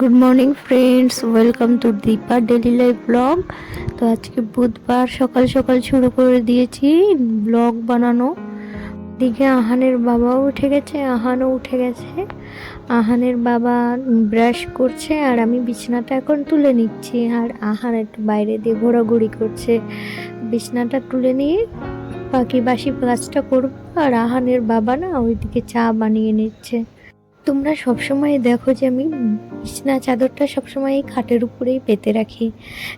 Good morning friends welcome to Dipa daily life blog তো আজকে বুধবার সকাল সকাল শুরু করে দিয়েছি ব্লগ বানানো। দিকে আহানের বাবাও উঠে গেছে, আহানও উঠে গেছে। আহানের বাবা ব্রাশ করছে আর আমি বিছানাটা এখন তুলে নিচ্ছি আর আহান একটু বাইরে দিয়ে ঘোরাঘুরি করছে। বিছানাটা তুলে নিয়ে বাকি বাসি কাজটা করব আর আহানের বাবা না ওইদিকে চা বানিয়ে নিচ্ছে। তোমরা সবসময় দেখো যে আমি বিছনা চাদরটা সবসময় এই খাটের উপরেই পেতে রাখি।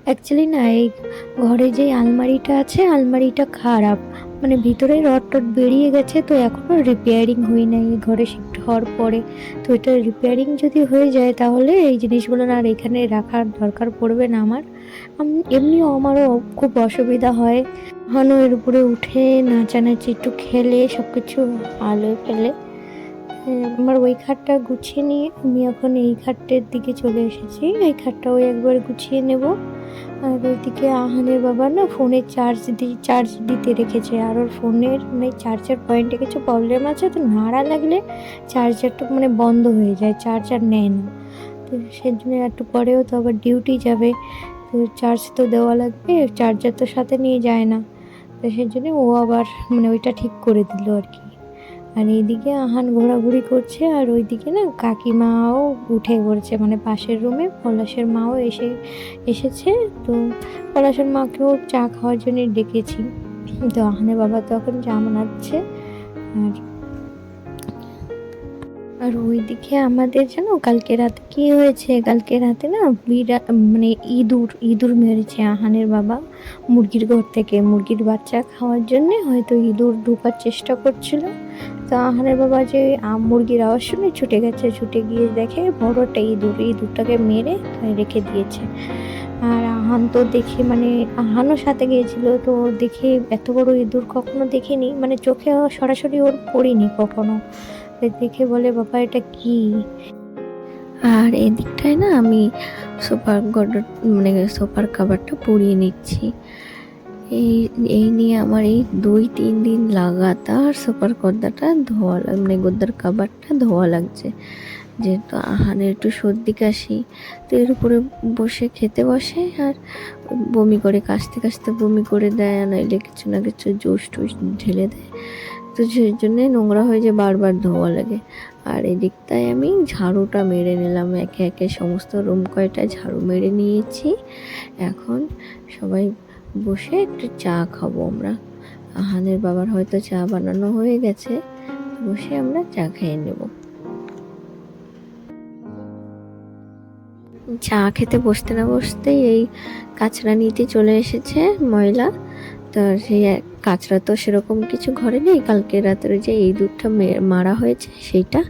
অ্যাকচুয়ালি না, এই ঘরে যে আলমারিটা আছে, আলমারিটা খারাপ। মানে ভিতরে রড টড বেরিয়ে গেছে, তো এখনও রিপেয়ারিং হয়ে নাই। এই ঘরে শিফট হওয়ার পরে। তো এটা রিপেয়ারিং যদি হয়ে যায়, তাহলে এই জিনিসগুলো না আর এখানে রাখার দরকার পড়বে না আমার। আম- এমনিও আমারও খুব অসুবিধা হয়। হানু এর উপরে উঠে, নাচানাচি, একটু খেলে সব কিছু আলোয় ফেলে। আমার ওই খাটটা গুছিয়ে নিয়ে আমি এখন এই খাটটার দিকে চলে এসেছি। এই খাটটাও একবার গুছিয়ে নেব। আর ওইদিকে আহানের বাবা না ফোনে চার্জ দি চার্জ দিতে রেখেছে। আর ওর ফোনের মানে চার্জার পয়েন্টে কিছু প্রবলেম আছে তো নাড়া লাগলে চার্জারটা মানে বন্ধ হয়ে যায় চার্জার নেয় না। তো সেই জন্য একটু পরেও তো আবার ডিউটি যাবে। তো চার্জ তো দেওয়া লাগবে চার্জার তো সাথে নিয়ে যায় না। তো সেই জন্য ও আবার মানে ওইটা ঠিক করে দিল আর কি। আর এইদিকে আহান ঘোরাঘুরি করছে আর ওইদিকে না কাকিমাও উঠে পড়ছে মানে পাশের রুমে পলাশের মাও এসে, এসেছে। তো পলাশের মাকেও চা খাওয়ার জন্য ডেকেছি। তো আহানের বাবা তো এখন চা বানাচ্ছে। আর আর ওইদিকে আমাদের জানো কালকে রাতে কি হয়েছে? কালকে রাতে না বিরাট মানে ইঁদুর ইঁদুর মেরেছে আহানের বাবা মুরগির ঘর থেকে। মুরগির বাচ্চা খাওয়ার জন্যে হয়তো ইঁদুর ঢোকার চেষ্টা করছিল। তো আহানের বাবা যে মুরগির আওয়াজ শুনে ছুটে গেছে, ছুটে গিয়ে দেখে বড় একটা ইঁদুর, ইঁদুরটাকে মেরে রেখে দিয়েছে। আর আহান তো দেখে মানে আহানও সাথে গিয়েছিল, তো দেখে এত বড় ইঁদুর কখনো দেখিনি মানে চোখে সরাসরি ওর পড়িনি কখনো। দেখে বলে, বাবা, এটা কি? আর এদিকটায় না আমি সোফার গডর মানে সোফার কাভারটা পরিয়ে নিচ্ছি। এই এই নিয়ে আমার এই দুই, তিন দিন লাগাতার সুপার গদ্দাটা ধোয়া লাগ মানে গদ্দার কাবারটা ধোয়া লাগছে। যেহেতু আহানের একটু সর্দি কাশি, তো এর উপরে বসে খেতে বসে আর বমি করে, কাশতে কাশতে বমি করে দেয় নইলে কিছু না কিছু জুস টুস ঢেলে দেয়। তো সেই জন্যে নোংরা হয়ে যে বারবার ধোয়া লাগে। আর এদিকটায় আমি ঝাড়ুটা মেরে নিলাম, একে একে সমস্ত রুম কয়টা ঝাড়ু মেরে নিয়েছি। এখন সবাই বসে একটু চা খাব আমরা। আহানের বাবার হয়তো চা বানানো হয়ে গেছে, বসে আমরা চা খেয়ে নেব। চা খেতে বসতে না বসতেই এই কাঁচরা নিতে চলে এসেছে ময়লা। তো সেই কাঁচরা তো সেরকম কিছু ঘরে নেই। কালকে রাতের যে এই দুধটা মারা হয়েছে, সেইটা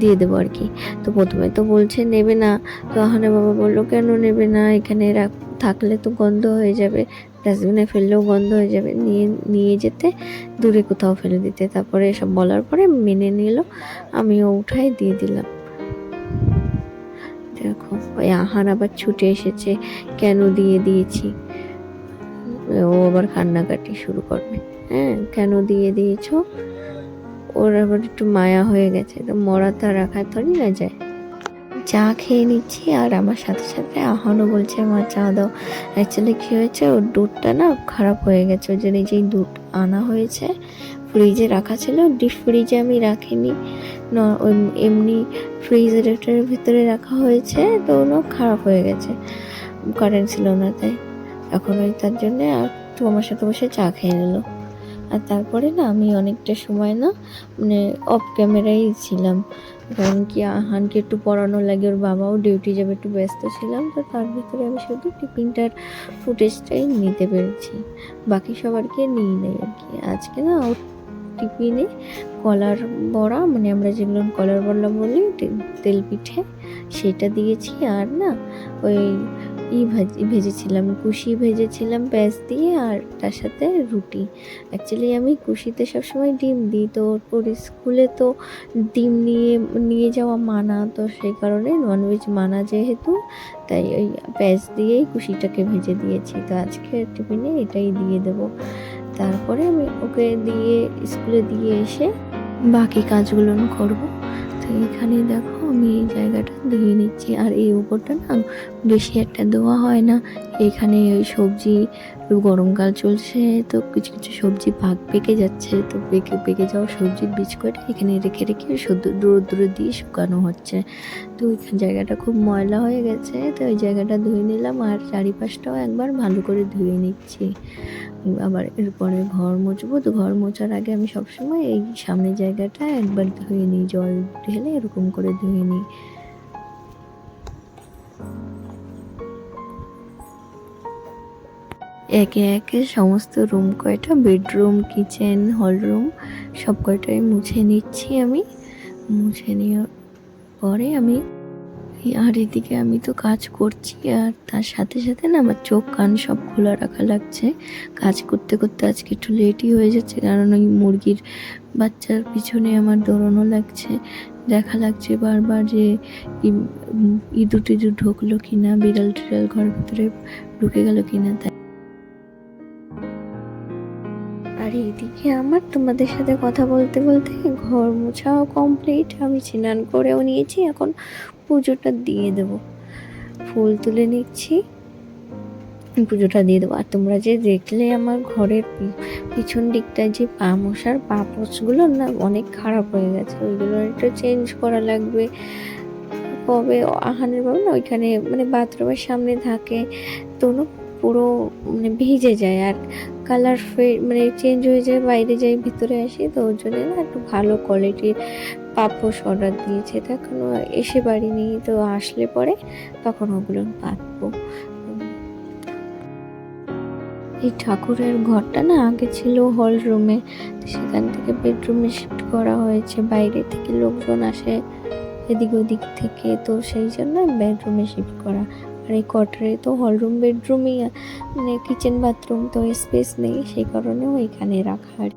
দিয়ে দেবো আর কি। তো প্রথমে তো বলছে, নেবে না। তো আহানে বাবা বলল, কেন নেবে না? এখানে রাখ, থাকলে তো গন্ধ হয়ে যাবে। ডাস্টবিনে ফেললেও গন্ধ হয়ে যাবে। নিয়ে নিয়ে যেতে, দূরে কোথাও ফেলে দিতে। তারপরে এসব বলার পরে মেনে নিল, আমিও উঠাই দিয়ে দিলাম। দেখো, ওই আহান আবার ছুটে এসেছে, কেন দিয়ে দিয়েছি? ও আবার কান্নাকাটি শুরু করবে। হ্যাঁ কেন দিয়ে দিয়েছ? ওর আবার একটু মায়া হয়ে গেছে, তো মরা তা রাখা থরি না যায়। চা খেয়ে নিচ্ছি আর আমার সাথে সাথে আহানও বলছে আমার চা দাও। অ্যাকচুয়ালি কী হয়েছে, ওর দুধটা না খারাপ হয়ে গেছে ওই জন্য যেই দুধ আনা হয়েছে ফ্রিজে রাখা ছিল ডিপ ফ্রিজে আমি রাখিনি। না, ওই এমনি ফ্রিজারেটার ভিতরে রাখা হয়েছে, তো ওগুলো খারাপ হয়ে গেছে কারেন্ট ছিল না তাই এখন ওই তার জন্যে একটু আমার সাথে বসে চা খেয়ে নিল। আর তারপরে না আমি অনেকটা সময় না মানে অফ ক্যামেরাই ছিলাম। কারণ কি, আহানকে একটু পড়ানো লাগে, ওর বাবাও ডিউটি যাবে, একটু ব্যস্ত ছিলাম, তো তার ভিতরে আমি শুধু টিফিনটার ফুটেজটাই নিতে পেরেছি। বাকি সবারকে নিই নাই আর কি। আজকে না ওর টিফিনে কলার বড়া মানে আমরা যেগুলো কলার বড়া বলি তেল পিঠে, সেটা দিয়েছি। আর না ওই ই ভাজি, ভেজেছিলাম, কুশি ভেজেছিলাম পেঁয়াজ দিয়ে আর তার সাথে রুটি। অ্যাকচুয়ালি আমি কুশিতে সবসময় ডিম দিই, তো ওর স্কুলে তো ডিম নিয়ে নিয়ে যাওয়া মানা, তো সেই কারণে ননভেজ মানা যেহেতু, তাই ওই পেঁয়াজ দিয়েই কুশিটাকে ভেজে দিয়েছি। তো আজকে টিফিনে এটাই দিয়ে দেবো। তারপরে আমি ওকে দিয়ে, স্কুলে দিয়ে এসে বাকি কাজগুলো করব। তো এখানে দেখো আমি এই জায়গাটা ধুয়ে নিচ্ছি। আর এই উপরটা না বেশি একটা ধোয়া হয় না। এখানে সবজি গরমকাল চলছে, তো কিছু কিছু সবজি ভাগ পেকে যাচ্ছে, তো পেকে পেকে যাওয়া সবজির বীজ করে এখানে রেখে রেখে শুধু দূরে দূরে দিয়ে শুকানো হচ্ছে। তো ওই জায়গাটা খুব ময়লা হয়ে গেছে, তো ওই জায়গাটা ধুয়ে নিলাম আর চারিপাশটাও একবার ভালো করে ধুয়ে নিচ্ছি। আবার এরপরে ঘর মুছবো, তো ঘর মোছার আগে আমি সবসময় এই সামনের জায়গাটা একবার ধুয়ে নিই, জল ঢেলে এরকম করে ধুয়ে নিই। একে একে সমস্ত রুম কয়টা? বেডরুম কিচেন হলরুম সব কয়টাই মুছে নিচ্ছি আমি। মুছে নেওয়ার পরে আমি, আর এদিকে আমি তো কাজ করছি, আর তার সাথে সাথে না আমার চোখ, কান সব খোলা রাখা লাগছে। কাজ করতে করতে আজকে একটু লেটই হয়ে যাচ্ছে, কারণ ওই মুরগির বাচ্চার পিছনে আমার দৌড়ানো লাগছে। দেখা লাগছে বারবার যে ইঁদুর টিদুর ঢুকলো কিনা বিড়াল টিড়াল ঘরের ভিতরে ঢুকে গেল কিনা। তাই আর এইদিকে আমার তোমাদের সাথে কথা বলতে বলতে ঘর মোছাও কমপ্লিট আমি স্নান করেও নিয়েছি, এখন পুজোটা দিয়ে দেব। ফুল তুলে নিচ্ছি, পুজোটা দিয়ে দেবো। আর তোমরা যে দেখলে আমার ঘরের পিছন দিকটায় যে পা মশার, পা পোছগুলো না অনেক খারাপ হয়ে গেছে, ওইগুলো একটু চেঞ্জ করা লাগবে। কবে আহানের বাবু না ওইখানে মানে বাথরুমের সামনে থাকে, তো পুরো মানে ভিজে যায়। আর কালার মানে চেঞ্জ হয়ে যায়, বাইরে যাই, ভিতরে আসি, তো ওর জন্য না একটু ভালো কোয়ালিটির পাপোশ অর্ডার দিয়েছে। তো এখনও এসে পারিনি, তো আসলে পরে তখন ওগুলো পাতবো এই ঠাকুরের ঘরটা না আগে ছিল হল রুমে সেখান থেকে বেডরুমে শিফট করা হয়েছে। বাইরে থেকে লোকজন আসে, এদিক ওদিক থেকে, তো সেই জন্য বেডরুমে শিফট করা এই কোয়ার্টারে তো হলরুম বেডরুমই মানে কিচেন বাথরুম তো স্পেস নেই, সেই কারণেও এখানে রাখা আর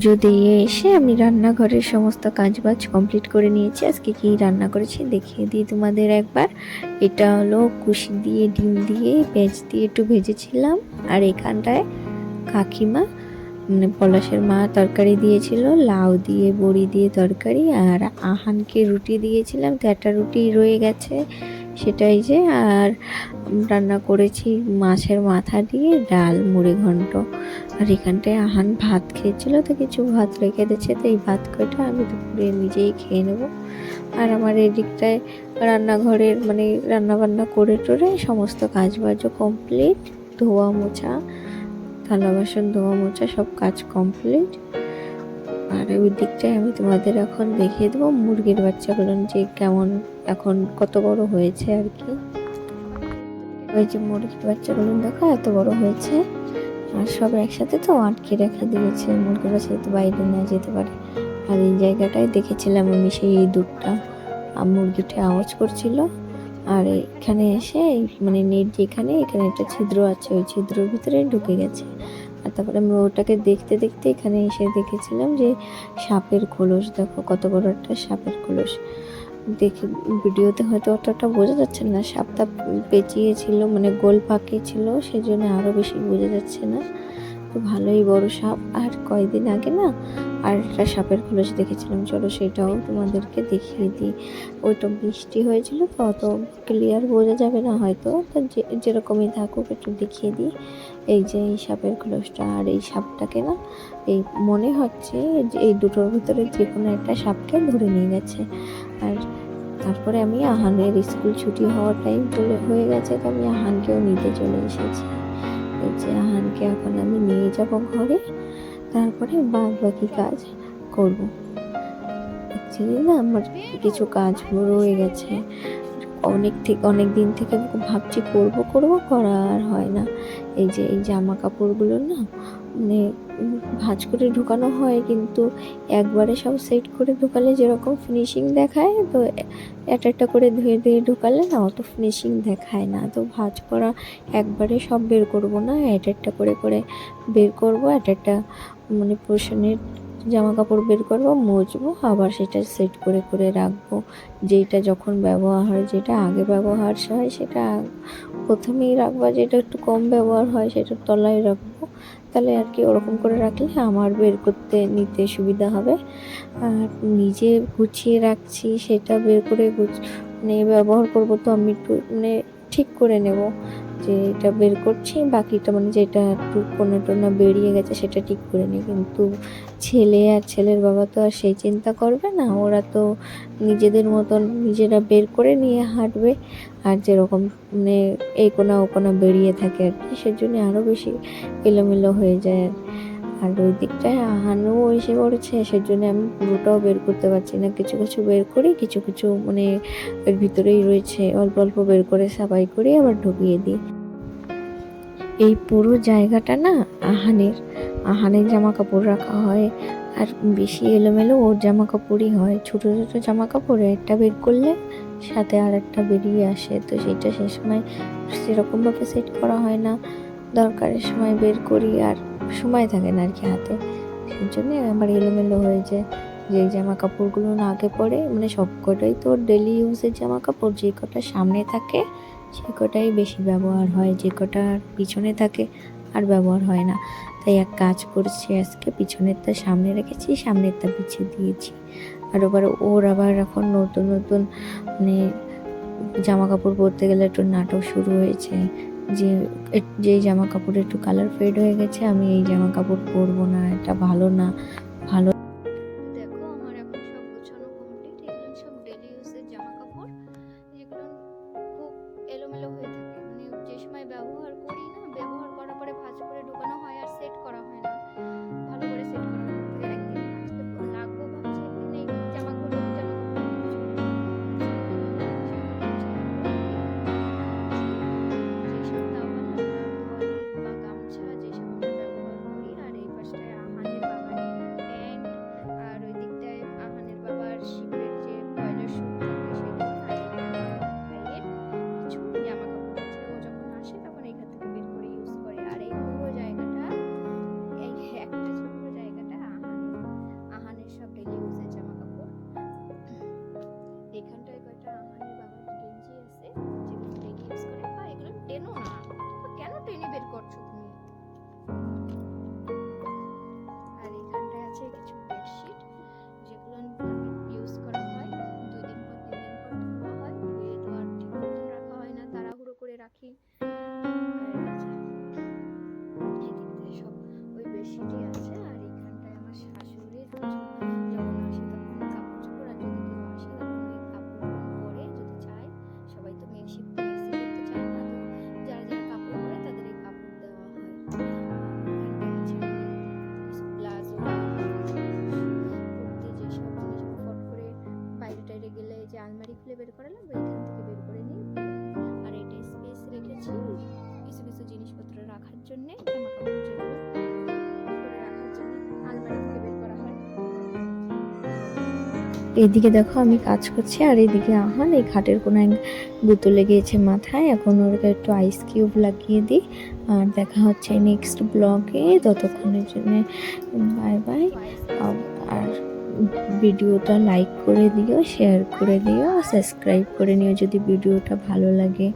পুজো দিয়ে এসে আমি রান্নাঘরের সমস্ত কাজবাজ কমপ্লিট করে নিয়েছি। আজকে কি রান্না করেছি দেখিয়ে দিই তোমাদের একবার। এটা হলো কুশি দিয়ে, ডিম দিয়ে, পেঁয়াজ দিয়ে একটু ভেজেছিলাম। আর এখানটায় কাকিমা মানে পলাশের মা তরকারি দিয়েছিল, লাউ দিয়ে, বড়ি দিয়ে তরকারি। আর আহানকে রুটি দিয়েছিলাম। তো একটা রুটি রয়ে গেছে। সেটাই যে, আর রান্না করেছি মাছের মাথা দিয়ে ডাল, মুড়ি ঘন্ট। আর এখানটায় আহান ভাত খেয়েছিল, তো কিছু ভাত রেখে দিয়েছে তো এই ভাত কয়টা আমি দুপুরে নিজেই খেয়ে নেব। আর আমার এদিকটায় রান্নাঘরের মানে রান্না বান্না করে টোরে সমস্ত কাজ বাজও কমপ্লিট ধোয়া মোছা, থালা বাসন, ধোয়া মোছা সব কাজ কমপ্লিট আর ওই দিকটায় আমি তোমাদের এখন দেখিয়ে দেবো মুরগির বাচ্চাগুলো যে কেমন এখন কত বড় হয়েছে আর কি? ওই যে মুরগির বাচ্চাগুলো দেখো, এত বড় হয়েছে। আর সব একসাথে তো আটকে রেখে দিয়েছে, মুরগির বাচ্চা তো বাইরে না যেতে পারে। আর এই জায়গাটায় দেখেছিলাম আমি সেই আর মুরগিটা আওয়াজ করছিল। আর এখানে এসে মানে নেট যেখানে, এখানে একটা ছিদ্র আছে, ওই ছিদ্রর ভিতরে ঢুকে গেছে। আর তারপরে আমি ওটাকে দেখতে দেখতে এখানে এসে দেখেছিলাম যে সাপের খোলস, দেখো কত বড় একটা সাপের খোলস। দেখে ভিডিওতে হয়তো অতটা বোঝা যাচ্ছে না। সাপটা পেঁচিয়ে ছিল মানে গোল পাকে ছিল সেই জন্য আরও বেশি বোঝা যাচ্ছে না। তো ভালোই বড় সাপ। আর কয়েকদিন আগে না আর একটা সাপের খোলস দেখেছিলাম। চলো সেটাও তোমাদেরকে দেখিয়ে দিই। ওইটা বৃষ্টি হয়েছিল, তো অত ক্লিয়ার বোঝা যাবে না হয়তো। তো যে, যেরকমই থাকুক একটু দেখিয়ে দিই। এই যে এই সাপের খোলসটা আর এই সাপটাকে না এই মনে হচ্ছে যে এই দুটোর ভিতরে যে কোনো একটা সাপকে ধরে নিয়ে গেছে। আর তারপরে আমি আহানের স্কুল ছুটি হওয়ার টাইম চলে হয়ে গেছে, তো আমি আহানকেও নিতে চলে এসেছি। এই যে আহানকে এখন আমি নিয়ে যাব ঘরে, তারপরে বাদ বাকি কাজ করব। অ্যাকচুয়ালি না, আমার কিছু কাজ রয়ে গেছে। অনেক থেকে অনেক দিন থেকে ভাবছি করব করব করা আর হয় না। এই যে এই জামা কাপড়গুলো না মানে ভাঁজ করে ঢুকানো হয়, কিন্তু একবারে সব সেট করে ঢুকালে যেরকম ফিনিশিং দেখায়, তো একটা একটা করে ধুয়ে ধুয়ে ঢুকালে না অত ফিনিশিং দেখায় না। তো ভাঁজ করা একবারে সব বের করব না এক একটা করে করে বের করব এক একটা মানে পোর্শনের জামা কাপড় বের করব, মুছবো, আবার সেটা সেট করে করে রাখব। যেটা যখন ব্যবহার হয় যেটা আগে ব্যবহার হয়, সেটা প্রথমেই রাখব, যেটা একটু কম ব্যবহার হয়, সেটা তলায় রাখব। তাহলে আর কি ওরকম করে রাখলে আমার বের করতে, নিতে সুবিধা হবে। আর নিজে গুছিয়ে রাখছি, সেটা বের করে গুছ মানে ব্যবহার করব তো আমি একটু মানে ঠিক করে নেব। যে এটা বের করছি, বাকিটা মানে যেটা একটু কোনা টোনা বেরিয়ে গেছে সেটা ঠিক করে নিই কিন্তু ছেলে আর ছেলের বাবা তো আর সেই চিন্তা করবে না। ওরা তো নিজেদের মতন নিজেরা বের করে নিয়ে হাঁটবে। আর যেরকম মানে এই কোনা ও কোনা বেরিয়ে থাকে আর কি, সেজন্য আরও বেশি এলোমেলো হয়ে যায় আর। আর ওই দিকটায় আহানও এসে পড়েছে, সেজন্য আমি পুরোটাও বের করতে পারছি না। কিছু কিছু বের করি, কিছু কিছু মানে এর ভিতরেই রয়েছে। অল্প অল্প বের করে সাবাই করে, আবার ঢুকিয়ে দিই। এই পুরো জায়গাটা না আহানের আহানের জামা কাপড় রাখা হয়। আর বেশি এলোমেলো ওর জামা কাপড়ই হয়। ছোটো ছোটো জামা কাপড় একটা বের করলে সাথে আর একটা বেরিয়ে আসে। তো সেটা সে সময় সেরকমভাবে সেট করা হয় না। দরকারের সময় বের করি আর সময় থাকে না আর কি হাতে। সেই জন্যে আমার এলোমেলো হয়ে যায়। যে জামা কাপড়গুলো না আগে পরে মানে সব কটাই তো ডেলি ইউজের জামা কাপড় যে কটা সামনে থাকে সে কটাই বেশি ব্যবহার হয়, যে কটা পিছনে থাকে আর ব্যবহার হয় না। তাই এক কাজ করছি আজকে, পিছনেরটা সামনে রেখেছি, সামনেরটা পিছিয়ে দিয়েছি। আর এবার ওর আবার এখন নতুন নতুন মানে জামা কাপড় পরতে গেলে একটু নাটক শুরু হয়েছে। যে যেই জামা কাপড় একটু কালার ফেড হয়ে গেছে, আমি এই জামা কাপড় পরবো না, এটা ভালো না, ভালো এদিকে দেখো আমি কাজ করছি, আর এদিকে আহান, এই খাটের কোনো এক বোতলে লেগেছে মাথায়। এখন ওর একটু আইস কিউব লাগিয়ে দিই, আর দেখা হচ্ছে নেক্সট ব্লগে ততক্ষণের জন্য বাই বাই আর ভিডিওটা লাইক করে দিও শেয়ার করে দিও সাবস্ক্রাইব করে নিও যদি ভিডিওটা ভালো লাগে।